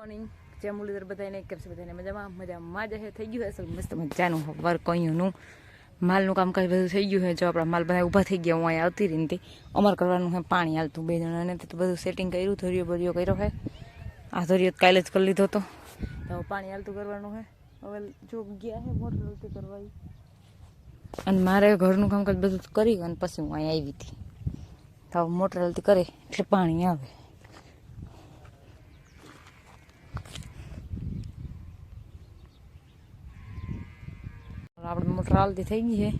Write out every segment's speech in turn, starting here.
Morning જય મુરલીધર બધાને કેમ છે બધાને મજામાં? મજામાં જ થઈ ગયું હશે મસ્ત મજાનું વર્ક અહીંયાનું માલનું કામકાજ બધું થઈ ગયું છે જો આપણા માલ બધા ઊભા થઈ ગયા, હું અહીંયા આવતી રહી નથી અમારે કરવાનું છે પાણી હાલતું, બે જણાને તો બધું સેટિંગ કર્યું ધોરિયો બરિયો કર્યો છે આ ધોરિયો કાલે જ કરી લીધો હતો. તો પાણી હાલતું કરવાનું છે હવે જો ગયા છે મોટર ઉલટી કરવા અને મારે ઘરનું કામકાજ બધું કરી અને પછી હું અહીંયા આવી હતી. તો મોટર હલતી કરે, એટલે પાણી આવે. આપણે મોટર થઈ ગઈ છે.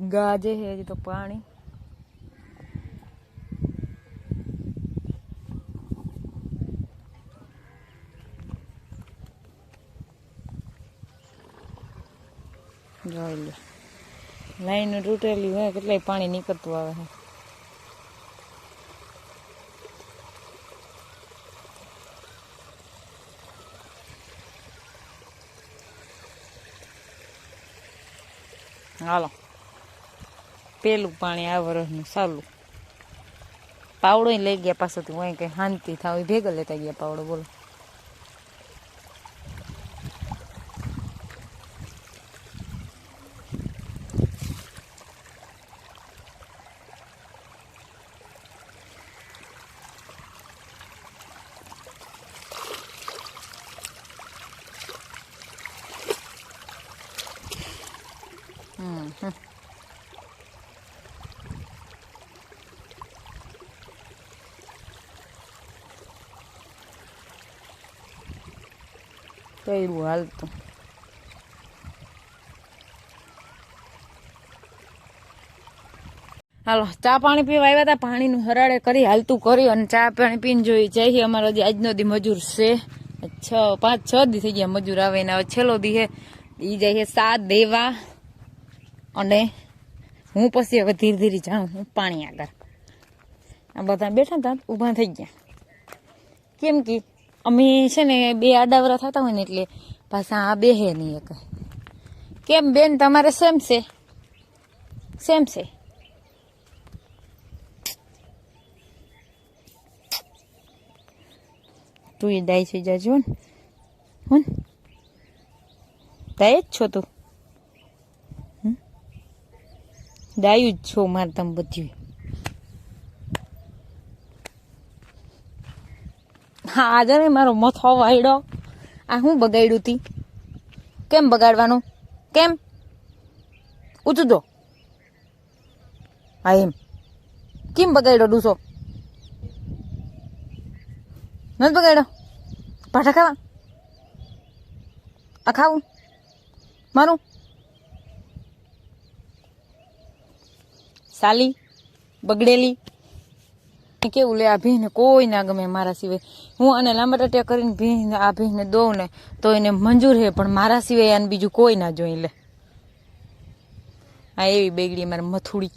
ગાજે છે હજી તો પાણી. લાઈન તૂટેલી હોય, કેટલાય પાણી નીકળતું આવે છે. હાલો. પેલું પાણી આ વરસનું સારું પાવડો લઈ ગયા પાછળથી હોય કઈ શાંતિ થાવ ભેગા લેતા ગયા પાવડો, બોલો. હમ alto. હાલો, ચા પાણી પીવા આવ્યા હતા. પાણીનું હરાડે કરી, હાલતું કર્યું અને ચા પાણી પીને જોઈ. જાય અમારો હજી આજનો દી મજૂર છે. છ, પાંચ, છ દી થઈ ગયા મજૂર આવે ને છેલ્લો દી હે. ઈ જાય છે સાત દેવા. અને હું પછી હવે ધીરે ધીરે જાઉં, હું પાણી આગળ. આ બધા બેઠા હતા, ઊભા થઈ ગયા. કેમ કે અમે છે ને બે આડાવરા થતા હોય ને એટલે પાછા આ બેહે નહીં એક. કેમ બેન, તમારે સેમ છે? સેમ છે? તું એ દાય છે જાજો ને હું દાય જ છો તું હમ? દાયું જ છો મારે તમે બધું. હા, આજે ને મારો મથો વાયડો આ હું બગાડ્યું તી? કેમ બગાડવાનું? કેમ? ઊંચું હા, એમ. કેમ બગાડ્યો ડૂસો? નથી બગાડ્યો? પાઠા ખાવા? આ ખાવું? મારું? સાલી, બગડેલી. કેવું લે, આ ભીને કોઈ ના ગમે મારા સિવાય. હું આને લાંબા ટાટિયા કરીને ભીને, આ ભીને દઉં ને, તો એને મંજૂર છે પણ મારા સિવાય આને બીજું કોઈ ના જોઈ લે. આ એવી બેગડી મારે મથુડી.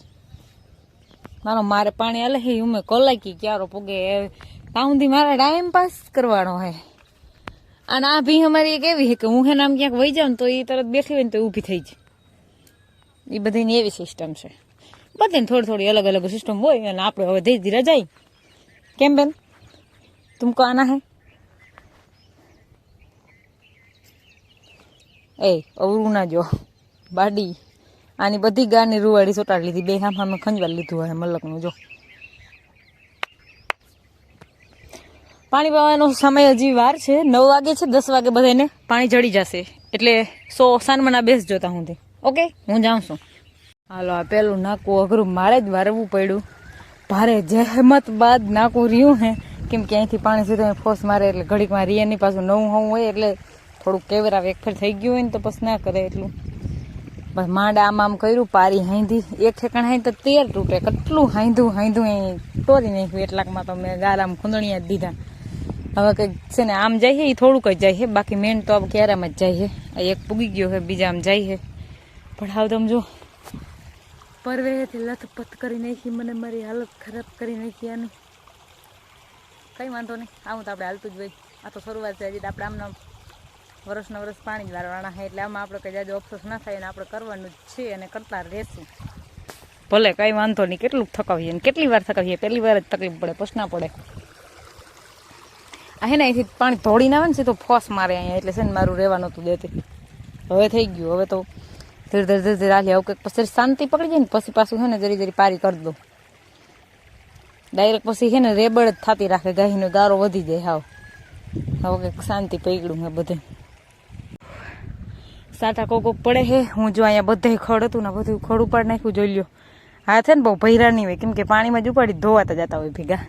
મારો મારે પાણી હાલે હે હું મેં કલાકી ક્યારો પોગે. ત્યાં મારા ટાઈમ પાસ કરવાનો હે. અને આ ભી અમારી એક એવી છે કે હું હે નામ ક્યાંક વહી જાઉં તો એ તરત બેઠી હોય ને તો ઊભી થઈ જાય. એ બધીની એવી સિસ્ટમ છે. બધાને થોડી થોડી અલગ અલગ સિસ્ટમ હોય અને આપણે હવે ધીરે ધીરે જાય કેમ બેન? તુમકો આના હે? એ અવરું ના જો, બાડી. આની બધી ગાની રૂવાડી ચોટાડી લીધી. બે હામ હામે ખંજવાડી લીધું હોય, મલકનું જો. પાણી પાવાનો સમય હજી વાર છે. નવ વાગે છે, દસ વાગે બધાને પાણી જડી જશે. એટલે સો સાનમના બેસ જોતા હું તે. ઓકે? હું જાઉં છું. હાલો, આ પેલું નાકું અઘરું મારે જ વારવું પડ્યું. ભારે જહેમત બાદ નાકું રહ્યું હે. કેમ કે અહીંથી પાણી સીધું ફોસ મારે એટલે ઘડીકમાં રિયાની પાછું નવું હોવું હોય એટલે થોડુંક કેવરા એકફેર થઈ ગયું હોય ને તો પછી ના કરે એટલું. બસ માંડ આમ આમ કર્યું, પારી હાંધી. એક ઠેકાણ હાઈ તો તેર તૂટે. કેટલું હાંધું હાંધું અહીં તોડી નાખ્યું એટલાકમાં તો મેં ગારામાં ખૂંદણીયા જ દીધા. હવે કંઈક છે ને, આમ છે એ થોડુંક જ જાય છે બાકી મેન તો ક્યારામાં જ જાય છે એક પૂગી ગયો છે બીજા આમ જાય છે પણ હાવ તમે જો પરવેથી લથપથ કરી નાખી, મને મારી હાલત ખરાબ કરી નાખી આની. કંઈ વાંધો નહીં, આવું તો આપણે હાલતું જ હોય. આ તો શરૂઆત છે, હજી આપણે આમના વર્ષના વર્ષ પાણી જ વારવાના છે, એટલે આમાં આપણે કંઈ જાજો અફસોસ ના થાય અને આપણે કરવાનું જ છે અને કરતા રહેશું. ભલે કંઈ વાંધો નહીં, કેટલું થકાવીએ અને કેટલી વાર થકાવીએ, પહેલી વાર જ તકલીફ પડે પછી ના પડે. આ હે ને અહીંથી પાણી ધોળીને આવે ને સીધો ફોસ મારે અહીંયા, એટલે છે ને મારું રહેવાનું હતું દેતી. હવે થઈ ગયું, હવે તો ધીરે ધીરે ધીરે ધીરે હાલી આવું કંઈક પછી શાંતિ પકડી જાય ને પછી પાછું છે ને જરી જરી પારી કરી દઉં ડાયરેક્ટ પછી છે ને રેબડ જ થતી રાખે ગાયનો ગારો વધી જાય હાવ હવે કંઈક શાંતિ પકડું મેં બધે સાટા કોક પડે હે હું જો અહીંયા બધે ખડ હતું ને બધું ખડ ઉપાડ નાખ્યું જોઈ લ્યો હા છે ને બહુ ભૈરા નહીં હોય કેમ કે પાણીમાં જ ઉપાડી ધોવાતા જતા હોય ભેગા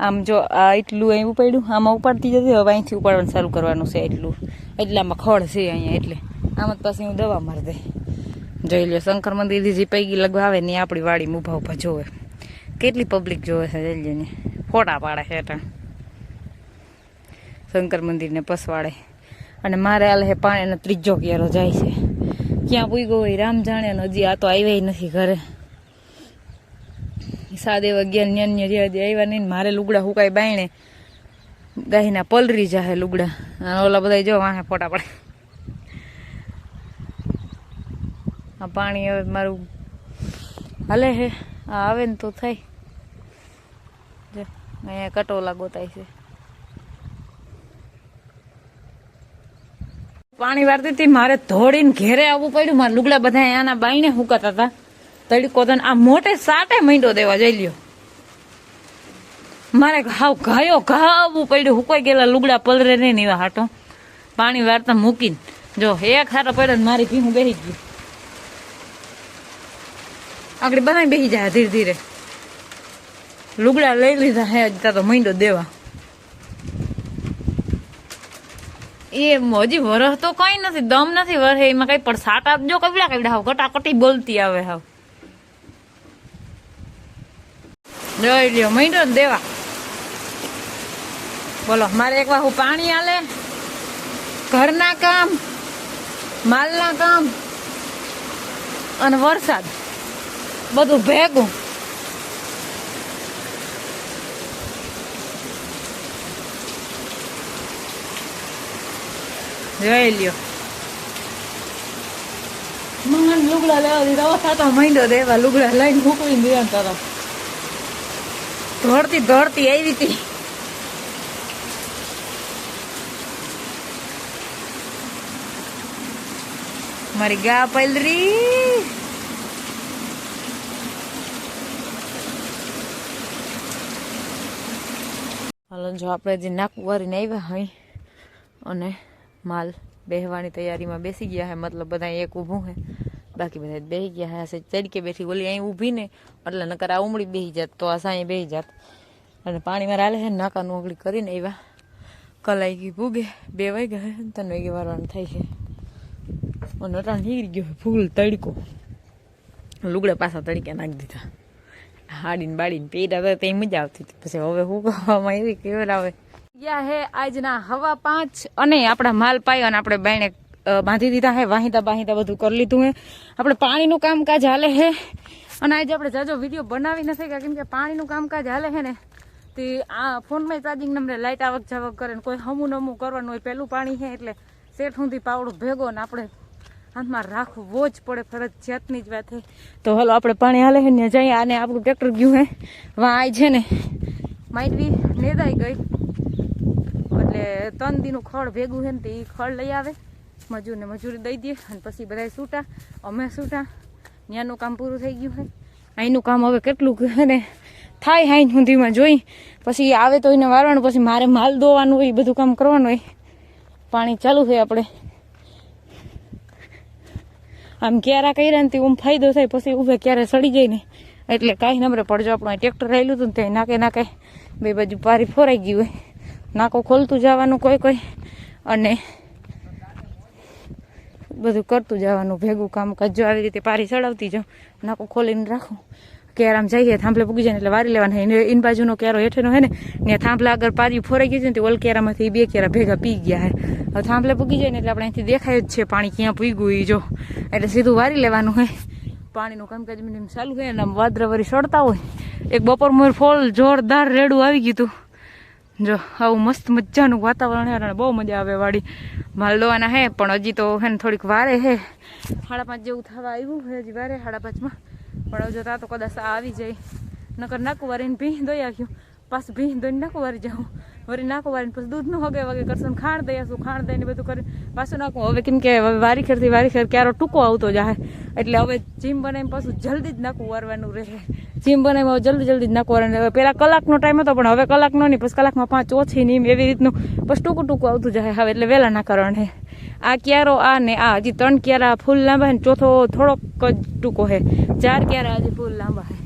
આમ જો આ એટલું અહીં ઉપાડ્યું આમાં ઉપાડતી જતી હવે અહીંથી ઉપાડવાનું ચાલુ કરવાનું છે એટલું એટલામાં ખડ છે અહીંયા એટલે આમ જ પાછી હું દવા મારી દે જોઈ લ્યો શંકર મંદિર જે પૈકી લગવા આવે ને આપણી વાડીમાં ઊભા ઊભા જોવે. કેટલી પબ્લિક જોવે છે, જોઈ લ્યો ને. ફોટા પાડે છે એટલે શંકર મંદિરને પસવાડે. અને મારે હાલ હે પાણીનો ત્રીજો કેરો જાય છે. ક્યાં પૂગ્યો હોય રામ જાણે હજી આ તો આવ્યા નથી ઘરે. સાદે અગિયાર ન્યાન્ય જે હજી આવ્યા નહીં ને મારે લુગડા હુકાય બાયણે. ગાયના પલરી જાહે લુગડા. અને ઓલા બધા જો વાહે ફોટા પડે. આ પાણી હવે મારું હાલે હે. આ આવે ને તો થાય. અહીંયા કટોલા ગોતાય છે. પાણી વારતી હતી, મારે ધોળીને ઘેરે આવવું પડ્યું. મારા લુગડા બધા આના બાઈને હુકાતા હતા. તડકો તો આ મોટે સાટે મીંડો દેવા જઈ લ્યો. મારે હાવ ઘાયો ઘાવું પડ્યું. હુકાઈ ગયેલા લુગડા પલરે નહીં એવા હાટો. પાણી વારતા મૂકીને. જો, એક હાટો પડ્યો મારી ભીહું બેસી ગયું. આગળ બનાવી બેસી જાય ધીરે ધીરે. લુગડા લઈ લીધા હે તો મીંડો દેવા. એ હજી વરહ તો કઈ નથી, દમ નથી વરહે, એમાં કઈ પણ સાટા આપજો કવડા કવડા હાવ, કટાકટી બોલતી આવે હાવ. જોઈ લ્યો જ દેવા. બોલો, મારે એક વાર પાણી આલે. ઘરના કામ, માલના કામ અને વરસાદ. બધું ભેગું જોઈ લ્યો મને લુગડા લેવા દીધા ઓછા તો મહિનો દેવા લુગડા લઈને મૂકવી દે તરફ દોડતી દોડતી આવી હતી મારી ગા પલરી હાલો, જો આપણે જે નાક વારીને આવ્યા હોય અને માલ બેહવાની તૈયારીમાં બેસી ગયા હે, મતલબ બધા એક ઊભું હે. બાકી બધા બેસી ગયા હે ચડકે બેઠી, ઓલી અહીં ઊભી ને એટલે નકર આ ઉમળી બેસી જાત, તો આ સાંઈ બેસી જાત. અને પાણીમાં રાલે હે, નાકાનું ઓગળી કરીને આવ્યા. કલાઈ ગઈ ભૂગે, બે વાગ્યા હે ત્રણ વાગે વારવાનું થાય છે અને અટાણ નીકળી ગયો ફૂલ તડકો. લુગડા પાછા તડકે નાખી દીધા. હાડીને બાડીને પહેર્યા હતા તે મજા આવતી હતી. પછી હવે હું કહેવામાં એવી કેવર આવે. ગયા હે આજના હવા પાંચ અને આપણા માલ પાયો અને આપણે બેને બાંધી દીધા હે. વાહિતા બાહિતા બધું કરી લીધું હે. આપણે પાણીનું કામકાજ હાલે હે. અને આજે આપણે જાજો વીડિયો બનાવી નથી કેમ કે પાણીનું કામકાજ હાલે હે ને. તે આ ફોનમાં ચાર્જિંગ નંબરે લાઇટ આવક જાવક કરે ને કોઈ હમું નમું કરવાનું હોય. પહેલું પાણી છે એટલે શેઠ સુધી પાવડું ભેગો ને આપણે હાથમાં રાખવો જ પડે ફરજિયાતની જ વાત છે તો હલો, આપણે પાણી હાલે ને જઈએ આને આપણું ટ્રેક્ટર ગયું હે. વાં આય છે ને માઇટવી નેદાઈ ગઈ. એટલે ત્રણ દીનું ખડ ભેગું છે ને તે ખડ લઈ આવે. મજૂરને મજૂરી દઈ દે અને પછી બધા છૂટા અમે છૂટા ત્યાંનું કામ પૂરું થઈ ગયું છે અહીંનું કામ હવે કેટલું હે ને, થાય હાઈ સુધીમાં જોઈ. પછી આવે તો એને વારવાનું, પછી મારે માલ દોવાનું હોય એ બધું કામ કરવાનું હોય. પાણી ચાલુ થાય આપણે. આમ ક્યારા કર્યા ને તે ઊમ ફાયદો થાય, પછી ઊભે ક્યારે સડી જાય ને. એટલે કાંઈ નંબરે પડજો આપણું ટ્રેક્ટર રહેલું હતું ને ત્યાં નાકે નાકે બે બાજુ પારી ફોરાઈ ગયું હોય. નાકો ખોલતું જવાનું કોઈ કોઈ, અને બધું કરતું જવાનું, ભેગું કામ જો આવી રીતે પારી ચડાવતી જાઉં નાકો ખોલીને રાખું. કેરામ જઈએ થાંભલે પૂગી જાય એટલે વારી લેવાના એને ઇન બાજુનો કેરો હેઠેનો હે ને ને થાંભલા આગળ પારી ફોરાઈ ગઈ છે ને ઓલ કેરામાંથી બે કેરા ભેગા પી ગયા હે હવે થાંભલે પૂગી જાય ને એટલે આપણે અહીંથી દેખાય જ છે પાણી ક્યાં પૂગ્યું એ જો. એટલે સીધું વારી લેવાનું હે પાણીનું કામકાજ મિનિમ ચાલુ હોય અને આમ વાદરા વરી સડતા હોય. એક બપોર મોર ફોલ જોરદાર રેડું આવી ગયું જો, આવું મસ્ત મજાનું વાતાવરણ હે અને બહુ મજા આવે વાડી. માલ દોવાના હે પણ હજી તો હે ને થોડીક વારે હે સાડા પાંચ જેવું થવા આવ્યું હજી વારે, સાડા પાંચમાં. પણ જોતા તો કદાચ આવી જાય. નકર નાખું વારીને ભીં દોઈ આવ્યું પાછું ભીં દોઈને નાખું વારી જાઉં. વળી નાખું વારીને પછી દૂધનું હગે વગે કરશું ખાણ દઈ આવશું ખાણ દઈને બધું કરી પાછું નાખું. હવે કેમ કે હવે વારી ખેરથી વારી ખેર ક્યારો ટૂંકો આવતો જાય. એટલે હવે જીમ બનાવીને પાછું જલ્દી જ નાખું વારવાનું રહે. જીમ બનાવીને હવે જલ્દી જલ્દી જ નાખું વારવાનું હવે પહેલાં કલાકનો ટાઈમ હતો, પણ હવે કલાકનો નહીં, પછી કલાકમાં પાંચ ઓછી નહીં એવી રીતનું. પછી ટૂંકું ટૂંકું આવતું જાય. હવે એટલે વહેલા ના હે. આ ક્યારો, આ ને આ. હજી ત્રણ ક્યારા ફૂલ લાંબા ને ચોથો થોડોક જ ટૂંકો હે ચાર ક્યારા હજી ફૂલ લાંબા હે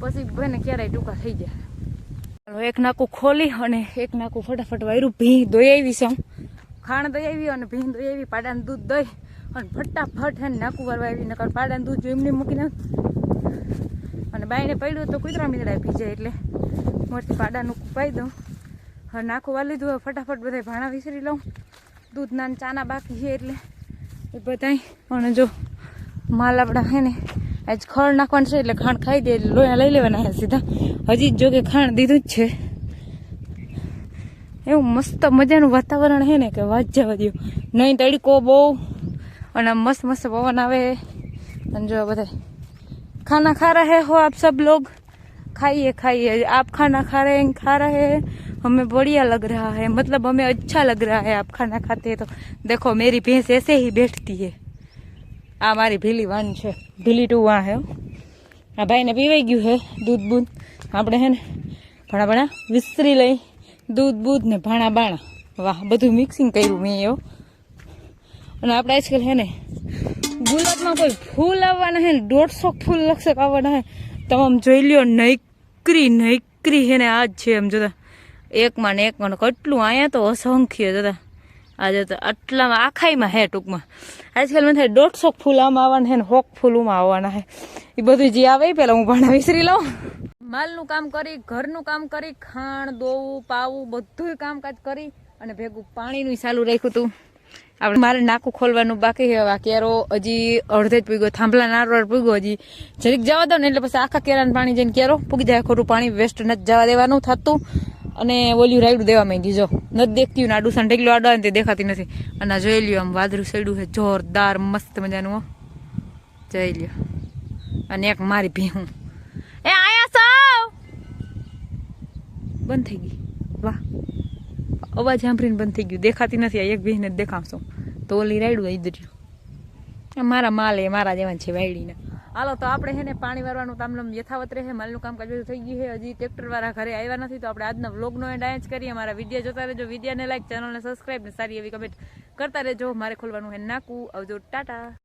પછી બને ક્યારેય ટૂંકા થઈ જાય. એક નાકું ખોલી અને એક નાકું ફટાફટ વાયરું ભીં દોઈ આવી છે. ખાણ દઈ આવી અને ભીં દોઈ આવી, પાડાનું દૂધ દઈ અને ફટાફટ હે ને નાકું વારવા આવી. નકર પાડાનું દૂધ એમને નાખ અને બાઈને પડ્યું તો કુતરા મીંદડા ભીજે એટલે. મોરથી પાડાનું પાઈ દઉં. હવે નાખું વાર લીધું ફટાફટ બધા ભાણા વિસરી લઉં. દૂધના ને ચાના બાકી છે એટલે એ બધાય અને જો માલ આપણા હે ને આજ ખડ નાખવાનું છે એટલે ખાંડ ખાઈ દે એટલે લોયા લઈ લેવાના હે સીધા હજી જ જો કે ખાંડ દીધું જ છે એવું મસ્ત મજાનું વાતાવરણ છે ને કે વાત જવા દો નહીં તડકો બહુ અને આમ મસ્ત મસ્ત પવન આવે અને જો બધા खाना खा रहे हो आप सब लोग खाइए खाइए आप खाना खा रहे हैं खा रहे हैं हमें बढ़िया लग रहा है मतलब हमें अच्छा लग रहा है आप खाना खाते हैं तो देखो मेरी भैंस ऐसे ही बैठती है આ મારી ભીલી વાન છે ભીલી ટુ વાં હે હો. આ ભાઈને પીવાઈ ગયું હે દૂધ બૂધ આપણે હે ને ભણા ભણા વિસરી લઈ દૂધ બૂધ ને ભાણા બાણા વાહ બધું મિક્સિંગ કર્યું મેં એવું અને આપણે આજકાલ હે ને ગુલાબમાં કોઈ ફૂલ આવવાના હે ને દોઢસો ફૂલ લક્ષક આવવાના હે તમામ જોઈ લ્યો નૈકરી નૈકરી હે ને આ જ છે એમ જોતા એકમાં ને એકમાં કેટલું? અહીંયા તો અસંખ્ય જોતા આજે તો આટલામાં આખાઈમાં હે ટૂંકમાં. આજકાલ મને થાય દોઢસો ફૂલ આમાં આવવાના હે ને હોક ફૂલમાં આવવાના હે એ બધું જે આવે એ પહેલાં હું ભાણા વિસરી લઉં. માલનું કામ કરી, ઘરનું કામ કરી, ખાણ, દોવું, પાવું બધું કામકાજ કરી અને ભેગું પાણીનું ચાલુ રાખ્યું હતું આપણે મારે નાકું ખોલવાનું બાકી હવે કેરો હજી અડધે જ પૂગ્યો થાંભલા નારવાર પૂગ્યો હજી જરીક જવા દો ને એટલે પછી આખા કેરાનું પાણી જઈને કેરો પૂગી જાય. ખોટું પાણી વેસ્ટ નથી જવા દેવાનું થતું. અને ઓલ્યું રાયડું દેવા માંગી જો. નથી દેખતી ને આડું સંટેકલું આડા ને તે દેખાતી નથી. અને આ જોઈ લ્યો, આમ વાદળું સડ્યું છે, જોરદાર, મસ્ત મજાનું, હો. જોઈ લ્યો. અને એક મારી ભીહું એ, આયા સૌ બંધ થઈ ગઈ. વાહ. અવાજ સાંભળીને બંધ થઈ ગયું. દેખાતી નથી, આ એક ભીને જ દેખાડશું તો ઓલી રાયડું આવી દર્યું મારા માલ એ મારા જેવા છે વાયડીના. હાલો, તો આપણે છે ને પાણી વારવાનું તમને યથાવત રહે, માલનું કામ કાજ થઈ ગયું છે. હજી ટ્રેક્ટર વાળા ઘરે આવ્યા નથી, તો આપણે આજના વ્લોગનો એન્ડ જ કરીએ. મારા વીડિયો જોતા રહેજો. વિડીયાને લાઈક ચેનલને સબસ્ક્રાઈબ ને સારી એવી કમેન્ટ કરતા રહેજો. મારે ખોલવાનું હે નાકું. આવજો, ટાટા.